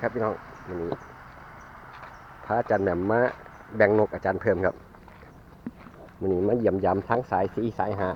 ครับพี่น้องวันนี้พระอาจารย์แหม่มมาแบ่งนกอาจารย์เพิ่มครับวันนี้มาเยี่ยมยามทั้งสายสีสายหา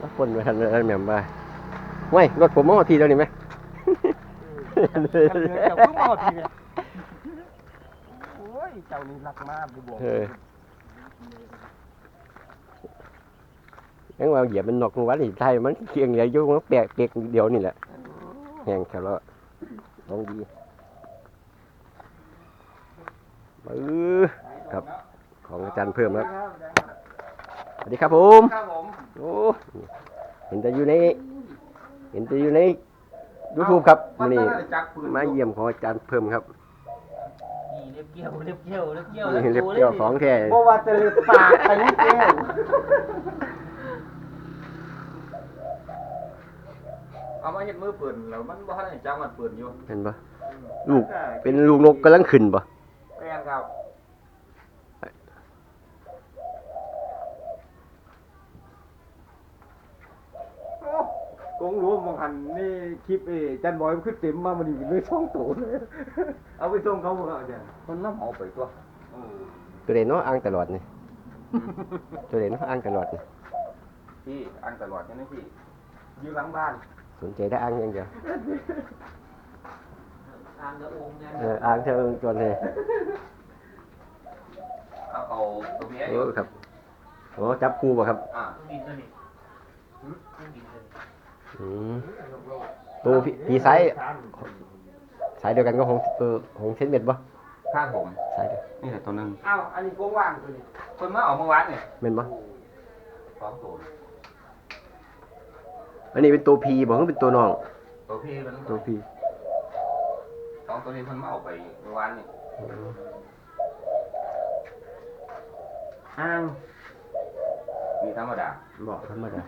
มาคนไปทันอาจารย์แหม่มมาไม่รถผมมาเอทีเดียวนี่ไหมโอ้ยเจ้านี่รักมากไปบวก ยังว่าเหยียบมันนกวัดนี่ไทยมันเคียงเหลืออยู่มันแปลกเปียกเดียวนี่แหละแห้งแค่ละลองดีมือครับของอาจารย์เพิ่มครับสวัสดีครับผมครับผมโอ้เห็นแต่อยู่ใน เห็นแต่อยู่ใน YouTube ครับมื้อนี่จักปืนมาเยี่ยมของอาจารย์เพิ่มครับนี่เล็บเกี้ยวเล็บเกี้ยวเล็บเกี้ยวนี่เล็บเกี่ยวของแท้บ่ว่าจะเล็บปากไปนี่เดียว เอามาเห็ดมือปืนแล้วมันบ่ทันได้จับมันปืนอยู่เห็นปะลูกเป็นลูกนกกำลังขึ้นปะแม่นครับกงรู้มองหันนี่คลิปเอจันบอยมันขึ้นเต็มมามันอยู่เลยช่องตูเลยเอาไปส่งเขาบ่เอาจ้ะมันน้ำเอาไปตัวตัวเด่นเนาะอ้างตลอดนี่ตัวเด่นเนาะอ้างตลอดนี่พี่อันตลอดใช่ไหมพี่อยู่หลังบ้าน สนใจได้อ้างอย่างเดียวทางกระองเนี่ยเอออ้างเท่าจนเลยเอาเอาตัวเมียอโอ้ยู่ครับโอ้จับคู่ป่ะครับอ่าต้องบินตัวนี้ต้องบินตัวนี้อืมตัวพี่พี่สายสายเดียวกันก็ของเออของเซนเม็ดปะข้างผมสายเดียวนี่แหละตัวหนึงอ้าวอันนี้กงว่างตัวนี้คนมาเอาเมื่อวานเนี่ยเม็นปะสองตัว อันนี้เป็นตัวพีบอกว่าเป็นตัวน้อง ตัวพี่มันตัวพีสองตัวนี้คนมาเอาไปเมื่อวานนี่อ้างมีธรรมดาบอกธรรมดา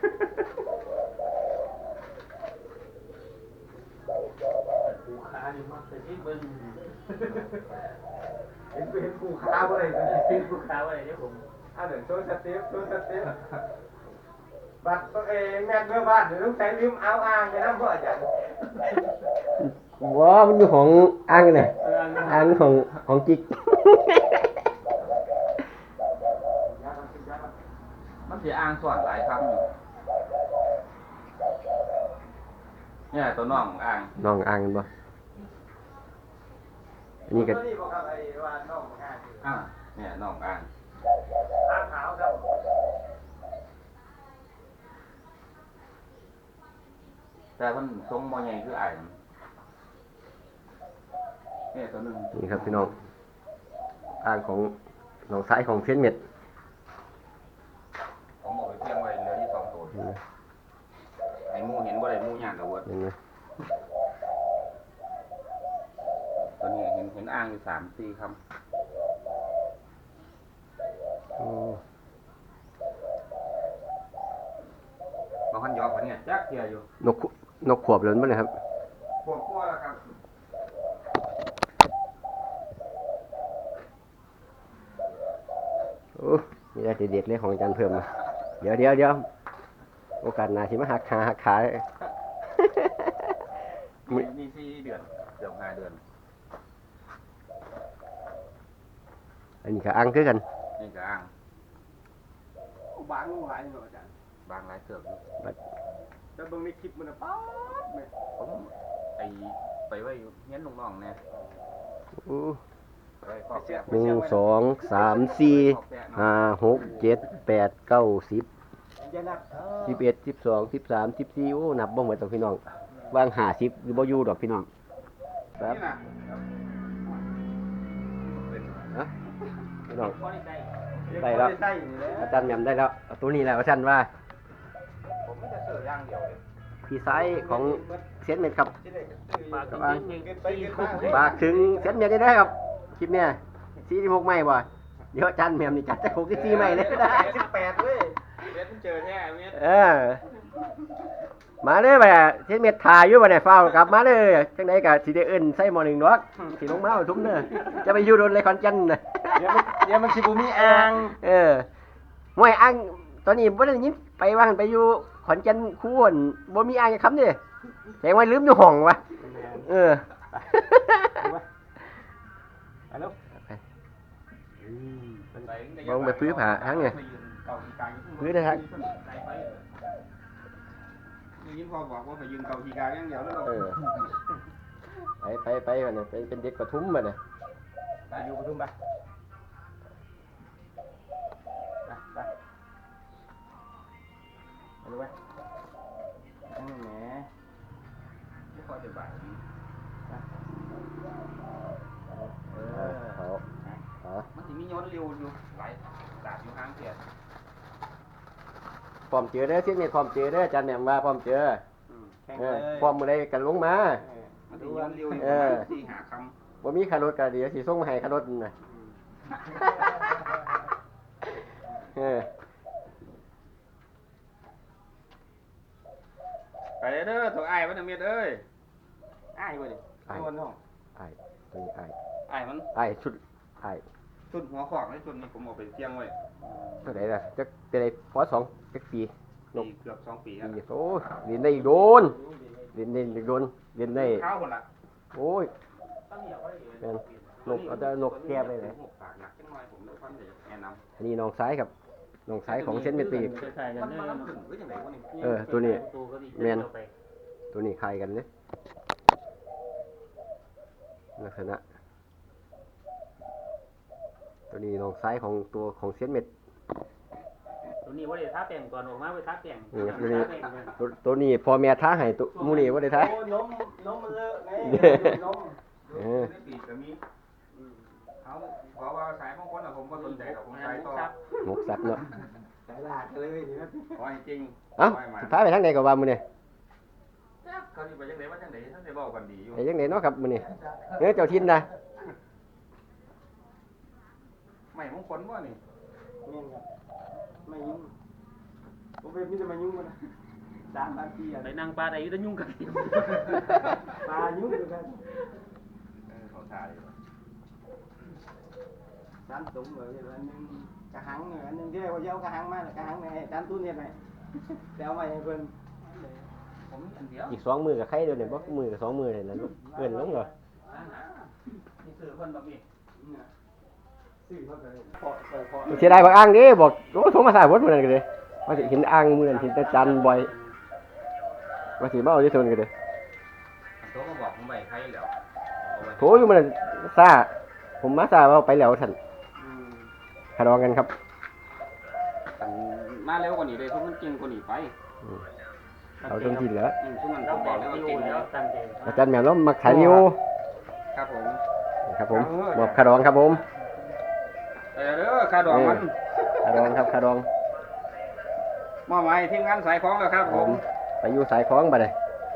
ผูขาอยู่มากแต่ที่เบิ้งเห็นเป็นกูค้าบ่ได้ตัวนี้ซื้อผูขาไว้เดี๋ยวผมอะเดี๋ยวโชว์สเต็ปโชว์สเต็ป บัตรตัวเองแม่นเมื่อบ้านเดี๋ยวต้องใช้ลืมเอาอ่างไปน้ำพ่ออาจารย์ว้ามันอยู่ของอ้างเนี่ยอ้างของของจิกมันจะอ้างส่วนหลายครั้งอยู่เนี่ยตัวน้องอ้างน้องอ้างกันปะอันนี้ก็ตัวนี้บอกครับไอ้ว่าน้องอ่างอ่าเนี่ยน้องอ้าง อ่างขาวครับ แต่มันทรงบ่ใหญ่คืออ้ายมันเนี่ยตัวหนึงนี่ครับพี่น้องอ้างของน้องสายของเซนเม็ดผมเอาไปเพียงไว้เหลือที่สองตัวเห็นไหมไอ้หมูเห็นบ่ได้หมูย่างกับเวิร์ดเห็นไหมตัวนี้เห็นเห็นอ่างอยู่สามสี่คโอ้ำบางคนยอกวันนี้จักเทียอยู่นกขุ นกขวบเลยมั้ยครับปวดคอแล้วครับโอ้มีอะไรเด็ดๆเลยของอาจารย์เพิ่มมาเดี๋ยวเดี๋ยวเดี๋ยวโอกาสหน้าที่มาหักขาหักขามีมีสี่เดือนเกือบห้าเดือนอันนี้ก็อ้างคือกันนี่ก็อ่างบางลงหลายหน่อยอาจารย์บางหลายเกือบอยู่ แต่เบิ่งในคลิปมันน่ะป๊าดแม่ผมไอไปไว้อยู่เงี้ยนน้องๆเนี่ยโอ้ไปไว้ครอบแปะหนึ่งสองสามสี่ห้าหกเจ็ดแปดเก้าสิบอย่านับสิบเอ็ดสิบสองสิบสามสิบสี่โอ้นับบ่หมดดอกพี่น้องวางหาสิบหรือบ่อยู่ดอกพี่น้องครับนี่นะนะพี่น้องพอได้ใจได้แล้วใส่นี่แหละอาจารย์แหม่มได้แล้วเอาตัวนี้แหละอาจารย์ว่า ผมไม่จะเสือ ย่างเดียวเลยพี่ไซส์ของเซนเม็ดครับปากกับถึอ้างงหนึ่งสี่คุกฝากถึงเซนเม็ดได้ได้ครับคลิปเนี้ยสี่สิบหกไม้บ่เดี๋ยวอาจารย์แหม่มนี่จัดจะหกสิบสี่ไม้เลยได้สิบแปดเว้ยเม็ดเจอแท้เม็ดเออ มาเลยบ่เนี่ยเทเม็ดถ่ายอยู่บ่เนี่ยฟ้าวกลับมาเลยจังไดก็สิได้เอิ้นใส่หม้อหนึ่งดอกสิลงมาเอาทุ่มเด้อจะไปอยู่โดนเลยคอนจันน่ะเดี๋ยวมันเดี๋ยวมันสิบ่มีอ่างเออมวยอ่างตอนนี้บ่ได้ยินไปว่าหั่นไปอยู่ข อนแก่นคู่อั่นบ่มีอ่างจะค้ำเด้แสดงว่าลืมอยู่ห้องวะเออไปแล้วมองไปพื้นผาทั้งไงพื้นนะครับได้ยินพ่อบอกว่าไปยืนเกาทีกลางอย่างเดียวแล้วเราเออไปไปไปกันเนี่ยเป็นเป็นเด็กปทุมมาเนี่ยไปอยู่ปทุมไปไย้อนเร็วอยู่หลายดาบอยู่ห้างเสียพร้อมเจอเด้อเสียงนี่พร้อมเจอเด้ออาจารย์แหม่มว่าพร้อมเจอแข่งเอเลอยพร้อมมือใดกันลงมามันถึงย้อนเร็วอยู่เออที่หาคบ่มีคารถก็เดี๋ยวสิส่งมาให้คารถน่ะเออำไปเด้อตัวไอ้มันเมียเอ้ยไอ้เว้ยไอ้ตัวน้องไอ้ตัวนี้ไอ้ไอ้มันไอ้ชุดไอ้ ชุดหัวขวางในชุดนี้ผมเอาไปเที่ยงไว้เท่าไหร่ล่ะจักเป็นไอ้พอสองจักปีปีเกือบสองปีแล้วปีโอ้ยเรียนได้อีกโดนเรียนได้อีกโดนเรียนได้ข้าวหมดละโอ้ยตั้งเหนียวไว้อยู่แม่นนกเอาแต่นกแก้ไปเลยปากหนักจังหน่อยผมเลยฟันเดี๋ยวแนะนำอันนี้น้องซ้ายครับน้องซ้ายของเส้นเม็ดปีกคล้ายๆกันมันเด้มันอน้ำถึงหรือยังไงวะนี่เออตัวนี้ตัวก็ดีแม่นเดี๋ยวไปตัวนี้คล้ายกันเนี่ยลักษณะ ตัวนี้น้องซ้ายของตัวของเส้นเม็ดตัวนี้ว่าได้ท้าแป้งก่อนออกมาไปท้าแป้งนี่ครับตัวนี้ท้าแป้งเลยตัวตัวนี้พอแม่ท้าให้ตัวหมูนี่ว่าได้ท้า โอ้นมนมมันเลอะไงนมเออในปีกก็มีเขาเพราะว่าสายของคนอะผมก็สนใจกับผมสายต่อครับหมกสับเนาะสายลาดเลยนี่นะขอให้จริงเอ้าขให้มาพาไปทางไหนก็ว่ามื้อนี่เขาที่ไปยังไงว่าจังไงท่านได้บอกกันดีอยู่ไปยังไหนเนาะครับมื้อนี่เนื้อเจ้าทินนะ ไม่มงคลว่านี่เงี้ยครับไม่ยุ่งผมเป็นมิตรมายุ่งมันนะสามพันปีอะไปนั่งปลาใดอยู่แตะยุ่งกัน ปลายุ่งอยู่กันเออเขาถ่ายสามตุ้มเลยอันนึงกระหังอันนึงที่เรียกว่าเย้ากระหังมาแล้วกระหังในจานตุ้นเนี่ยไหนแต่เอามาให้เพิ่นผมอันเดียวอีกสองมือกับใครเดียวเนี่ยบ่มือกับสองมือเลยนะลูกเอื้อนลงเหรอนี่คือคนแบบนี้ซื้อเขาไปพอ เปิดพอเสียดายบักอ่างเด้บอกโอ้โทรมาสายวัดมื้อนั้นก็เลยว่าสิเห็นอ่างมื้อนั้นเห็นแต่จันบ่อยว่าสิมาเอาที่โซนก็เลยโทรมาบอกผมไปใครแล้วโถอยู่มื้อนั้นซ่าผมมาซ่าว่าไปแล้วท่านคารองกันครับมาเร็วกว่านี้เลยทุกมันจริงกว่านี้ไปอืมเอาตรงที่เหลืออืมทุกมันเราบบออกกแล้แล้ววว่าจจริริงงแล้แล้ววตั้งใจอาจารย์แหม่มแล้วมักขายวิวครับผมครับผมมอบคารองครับผมเออเด้อ ค่าดอกมันคารองครับคารองมอบหมายทีมงานสายของแล้วครับ ผมไปอยู่สายคล้องบัดนี้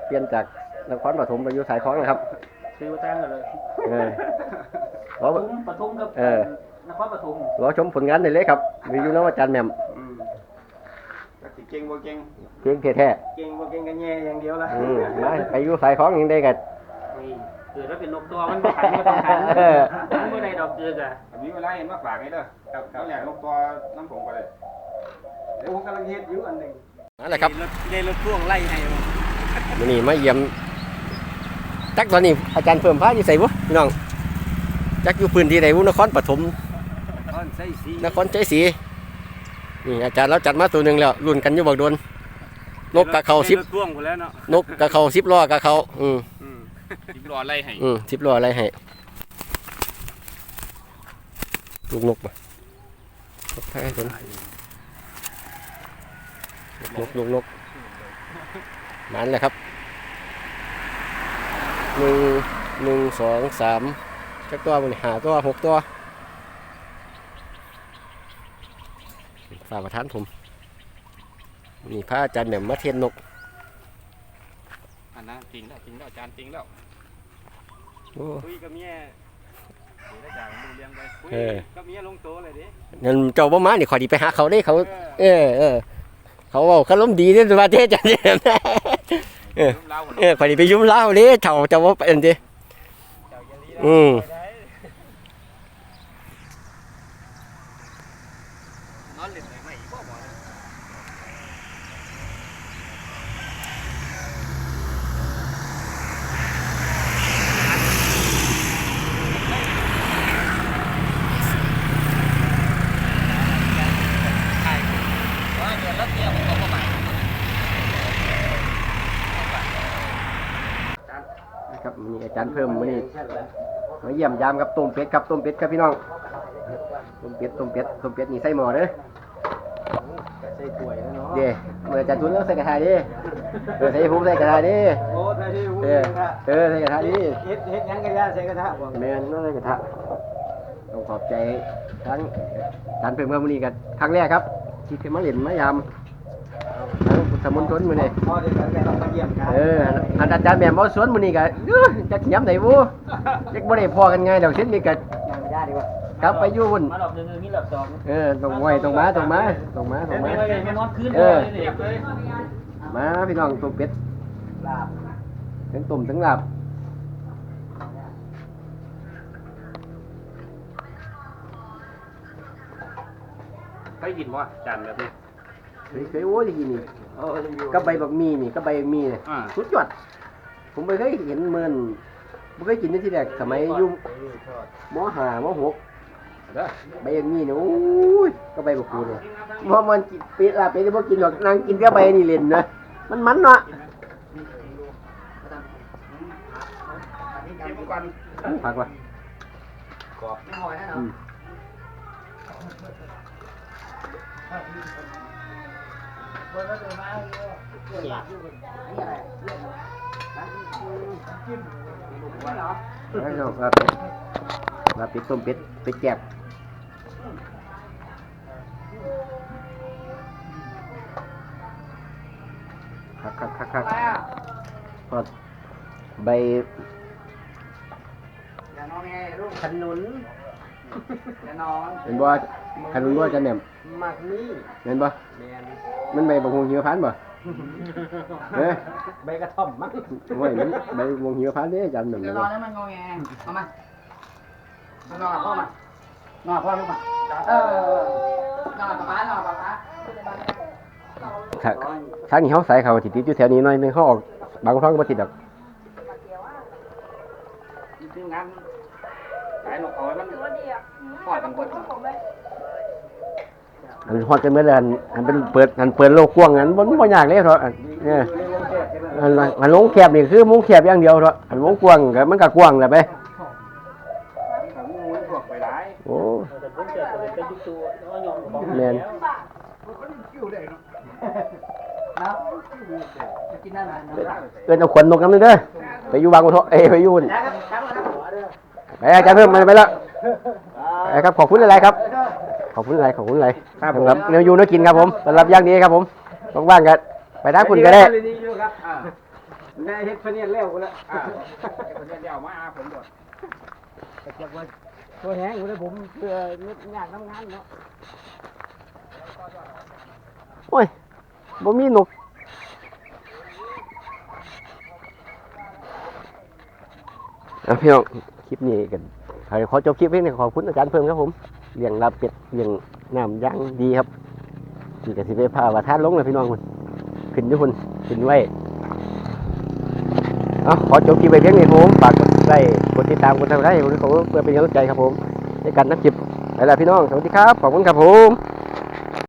เปลี่ยนจากนครปฐมไปอยู่สายคล้องนะครับซื้อมาตั้งกันเลยเออรอปทุมปทุมกับเออนครปฐมรอชมผลงานได้เลยครับรีวิวน้องอาจารย์แหม่มอืมก็สิเก่งบ่เก่งเพียงแท้เก่งบ่เก่งกันแย่อย่างเดียวละๆอืมมาไปอยู่สายคล้องยังได้กันนี่คือถ้าเป็นนกตัวมันบ่ขันก็ต้องขันเออมันบ่ได้ดอกเจือกอะมีเวลาเห็นมาฝากให้เด้อครับเขาอยากลงตัวน้ำผมก็เลยเดี๋ยวผมกำลังเฮ็ดอยู่อันหนึ่งนั่นแหละครับรถได้รถพ่วงไล่ให้มาวันนี้มาเยี่ยมจักตอนนี้อาจารย์เพิ่มพาอยู่ใส่บุพี่น้องจักอยู่พื้นที่ใดบุนครปฐมตอนใส่สีนครใจศรีนี่อาจารย์เราจัดมาตัวหนึ่งแล้วรุ่นกันอยู่บักโดนนกกะเขาสิบรถพ่วงหมดแล้วเนาะนกกะเขาสิบล้อกะเขาอืมอืมสิบรอไล่ให้อืมสิบล้ออะไรให้ ลูกนกมาลูกแพ้คนลูกนกลูกนกมันแหละครับหนึ่งหนึ่งสองสามจักตัวมันหาตัวหกตัวฝากประทานผมนี่พระอาจารย์แหม่มมาเทียนนกอันนั้นจริงแล้วจริงแล้วจานจริงแล้วโอ้คุยกับเมีย เดี๋ยวได้จ่ายดูเลี้ยงไปคุยเออกับเมียลงโตเลยดินั่นเจ้าบ่มานี่ขอดีไปหาเขาได้เขาเออเออเขาเว้าเขาล้มณ์ดีเด้อว่าเด้อาจารย์แหม่มเออเล่าเออขอดีไปยุ่มเล่าวเด้เฒ่าเจ้าว่าเป็นเด้เจ้าอย่าลีอืม ไปได้นอนเล่นไหนไม่อีกบ่บ่เนี่ย ครับมีอาจารย์เพิ่มมื้อนี้มาเยี่ยมยามกับต้มเป็ดครับต้มเป็ดครับพี่น้องต้มเป็ดต้มเป็ดต้มเป็ดนี่ใส่หม้อเด้อใส่ถ้วยแล้วเนาะเด้เมื่ออาจารย์ทุนแล้วใส่กระทะเด้เออใส่ผมใส่กระทะเด้โอ้ใส่ที่หูเออเออใส่กระทะดิเฮ็ดเฮ็ดหยังกระยาใส่กระทะบ่แม่นต้องใส่กระทะต้องขอบใจทั้งอาจารย์เพิ่มเมื่อมื้อนี้กันครั้งแรกครับที่เคยมาเล่นมายามทั้ง พุทธมณฑลมื้อนี้พอเดี๋ยวกันเรามาเยี่ยมกันเอออันอาจารย์แม่บ่สวนมื้อนี้ก็อื้อจักย้ำได้บ่จักบ่ได้พอกันไงดอกเช่นนี้ก็ยังไม่ได้ดีกว่ากลับไปอยู่พุ่นมาหลบหนึ่งมีหลบสองเออต้องไว้ต้องมาต้องมาต้องมาต้องไม่มาไม่ไม่นอนคืนเออเลยเลยมาพี่น้องต้มเป็ดลาบทั้งต้มทั้งลาบเคยกินบ่จานแบบนี้ เฮ้ยเคยโอ้ยกินนี่เออยังอยู่ กับใบบักมีนี่กับใบบักมีนี่อ่า สุดยอดผมไม่เคยเห็นเหมือนบ่เคยกินในที่แรกสมัยอยู่มห้ามหกใบบักมีนี่โอ้ยกับใบบักกูนี่พอมันกินเป็ดลาเป็ดบ่กินหรอกนั่งกินกับใบนี่เล่นนะมันมันเนาะกินก่อนผักว่ะไม่หอยนะอืเนาะม แล้วเราลาเป็ดลาเป็ดต้มเป็ดเป็ดแกบคักคักคักคักพอใบอย่านอนไงลูกขนุนอย่านอนเห็นบ่ขนุนบ่จะแหนมมากนี่เห็นบ่แมน มันใบบักฮวงหิวพันธุ์บ่เอ้ยใบกระท่อมมั้งโอ้ยมันใบบักฮวงหิวพันธุ์เด้อาจารย์หนึ่งจะเลยนอนแล้วมันงอแงเอามานอนกับพ่อมานอนกับพ่อลูกมาเออนอนกับป้านอนกับป้าถ้าถ้านี่เฮาใส่เขาสิติดอยู่แถวนี้หน่อยหนึงเฮาออกบางท้องบ่ติดดอกคืองานขายนกเอาไว้มันทอดกันเบิด อันฮอดกันเมื่อแล้วอันอันเป็นเปิดอันเปิดโลกกว้างอันบ่มันบ่ยากเลยเถอะอันเนี่ยอันอันวงแคบนี่คือวงแคบอย่างเดียวเถอะอันวงกว้างก็มันก็กว้างแหละไปถ้างูมันพวกไปหลายโอ้แต่ผมเจอคนเป็นจุกตัวแล้วยอมบอกแม่นครับจะกินได้ไหมเอิ้นเอาขวัญนกน้ำนึงเด้อไปอยู่บางกะทเอ้ยไปอยู่นู่นครับครับครับไปอาจารย์เพิ่มมาไปแล้วไปครับขอบคุณอะไรครับ ขอบคุณอะไรขอบคุณอะไรครับสำหรับเนื้ออยู่เนื้อกินครับผมสำหรับอย่างนี้ครับผมว่างๆกันไปทักคุณก็ได้ดีอยู่ครับอ่าแม่เฮ็ดเพิ่นเนี่ยแล้วกูแล้วอ่าไอ้คนเดียวมาอาผมด้วยตัวแห้งกูแล้วผมเพื่อเม็ดงานทำงานเนาะโอ้ยบ่มีนกอะพี่น้อง คลิปนี้กันขอจบคลิปเพียงนี้ขอบคุณอาจารย์เพิ่มครับผม เลี้ยงลาบเป็ดเลี้ยงน้ำย่างดีครับนี่ก็สิไปพาว่าทานลงเลยพี่น้องมันขึ้นทุกคนขึ้นไว้เอาขอจบคลิปไปเพียงนี้ผมฝากกดไลค์กดติดตามกดทำไรผมขอเพื่อเป็นกำลังใจครับผมในการนักคลิปไปแล้วพี่น้องสวัสดีครับขอบคุณครับผม